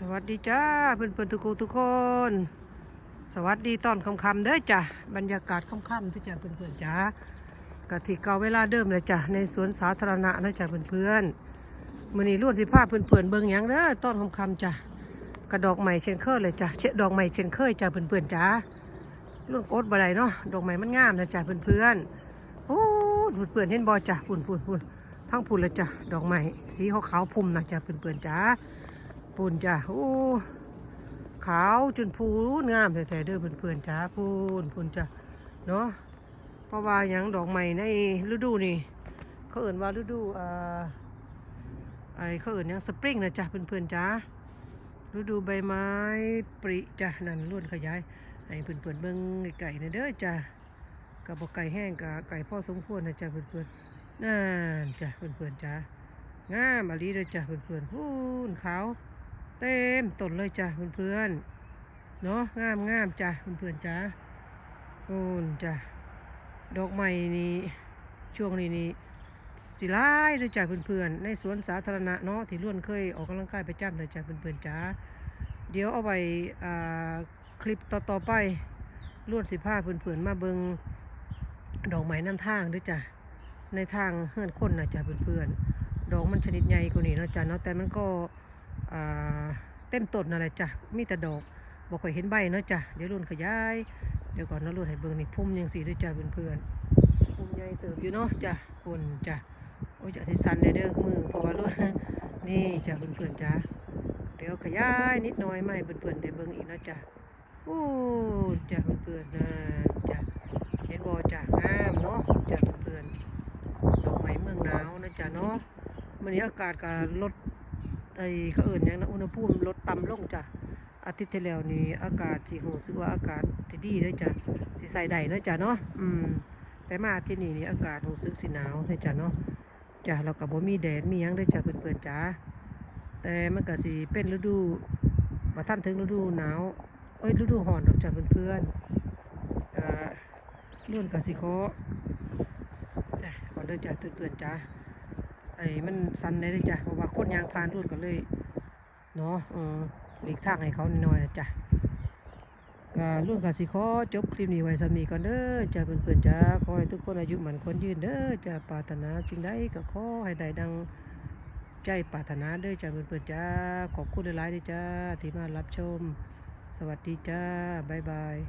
สวัสดีจ้าเพื่อนเพื่อนทุกคนทุกคน สวัสดีตอนค่ำๆเด้อจ้ะบรรยากาศค่ำๆที่จ้ะเพื่อนเพื่อนจ้ากะที่เก่าเวลาเดิมเลยจ้ะในสวนสาธารณะนะจ้ะเพื่อนเพื่อนมือนี้ล้วนสิพาเพื่อนเพื่อนเบิ่งยังเด้อตอนค่ำๆจ้ะกระดอกใหม่เชนเคยเลยจ้ะเชดอกใหม่เชนเคยจ้ะเพื่อนเพื่อนจ้าล้วนโคตรบ่ไดเนาะดอกใหม่มันงามนะจ้ะเพื่อนเพื่อนโอ้เพื่อนเพื่อนเห็นบ่จ้ะปุ่นปุ่นปุ่นทั้งปุ่นเลยจ้ะดอกใหม่สีขาวๆพุ่มนะจ้ะเพื่อนเพื่อนจ้า ปุ่นจ้ะโอ้ขาวจนพูนงามแท้ๆเด้อเพื่อนๆจ้าพูนพูนจ้ะเนาะเพราะว่าหยังดอกใหม่ในฤดูนี่เขาเอ่นว่าฤดูอ่าไอเขาเอ่นหยังสปริงนะจ้ะเพื่อนๆจ้าฤดูใบไม้ปริจ้ะนั่นล้วนขยายให้เพื่อนๆเบิ่งไก่ๆนะเด้อจ้ะกับบกไก่แห้งกับไก่พ่อสมควรนะจ้ะเพื่อนๆนั่นจ้ะเพื่อนๆจ้างามอะลีเลยจ้ะเพื่อนๆพูนขาว เต็มต้นเลยจ้ะเพื่อนๆเนาะงามงามจ้ะเพื่อนๆจ้ะโอ้นจ้ะดอกไม้นี่ช่วงนี้นี่สิร้ายเลยจ้ะเพื่อนๆในสวนสาธารณะเนาะที่ล้วนเคยออกกำลังกายประจำเลยจ้ะเพื่อนๆจ้ะเดี๋ยวเอาไว้อ่าคลิปต่อๆไปล้วนสิพาเพื่อนๆมาเบิงดอกไม้น้ำทางด้วยจ้ะในทางเฮือนคนนะจ้ะเพื่อนๆดอกมันชนิดใหญ่กว่านี้เนาะจ้ะเนาะแต่มันก็ เต็มต้นนั่นแหละจ้ะมีแต่ดอกบอกค่อยเห็นใบเนาะจ้ะเดี๋ยวรุ่นขยาย เดี๋ยวก่อนนาะรุ่นให้เบิ่งนี่พุ่มยังสีด้วยจ้ะเพื่อนๆพุ่มใหญ่เติบอยู่เนาะจ้ะคนจ้ะโอ้ยจะสิสันได้เด้อมือเพราะว่ารุ่นนี่จ้ะเพื่อนๆจ้ะเดี๋ยวขยายนิดหน่อยไม่เพื่อนๆได้เบิ่งอีกนะจ้ะโอ้จ้ะเพื่อนๆนะจ้ะเห็นบ่จ้ะงามเนาะจ้ะเพื่อนๆดอกไม้เมืองหนาวนะจ้ะเนาะมื้อนี้อากาศก็ลด ไอ้เขาเอิ่นยังนะอุณหภูมิลดต่ำลงจ้ะอาทิตย์ที่แล้วนี่อากาศสิรู้สึกว่าอากาศสิดีเลยจ้ะสิใส่ได้เนะจ้ะเนาะอืมแต่มาอาที่นี่นี่อากาศรู้สึกสิหนาวเลยจ้ะเนาะจ้ะเราก็บ่มีแดดมียังเลยจ้ะเพื่อนๆจ้ะแต่มันก็สิเป็นฤดูบ่ทันถึงฤดูหนาวเอ้ยฤดูร้อนดอกจ้ะเพื่อนๆอ่าเลื่อนก็สิขอจ้ะขอเด้อจ้ะเพื่อนๆจ้ะ ไอ้มันสันได้เลยจ้ะเพราะว่าคนยางพานรูดก็เลยเนาะเออหลีกทางให้เขาหน่อยจ้ะก็รุ่นกสิขอจบคลิปนี้ไว้สำนีก่อนเด้อจ้ะเพื่อนๆจ้าขอให้ทุกคนอายุเหมันคนยืนเด้อจ้ะปรารถนาสิ่งใดก็ขอให้ได้ดังใจปรารถนาเด้อจ้ะเพื่อนๆจ้าขอบคุณหลายๆด้อจ้าที่มารับชม สวัสดีจ้าบ๊ายบาย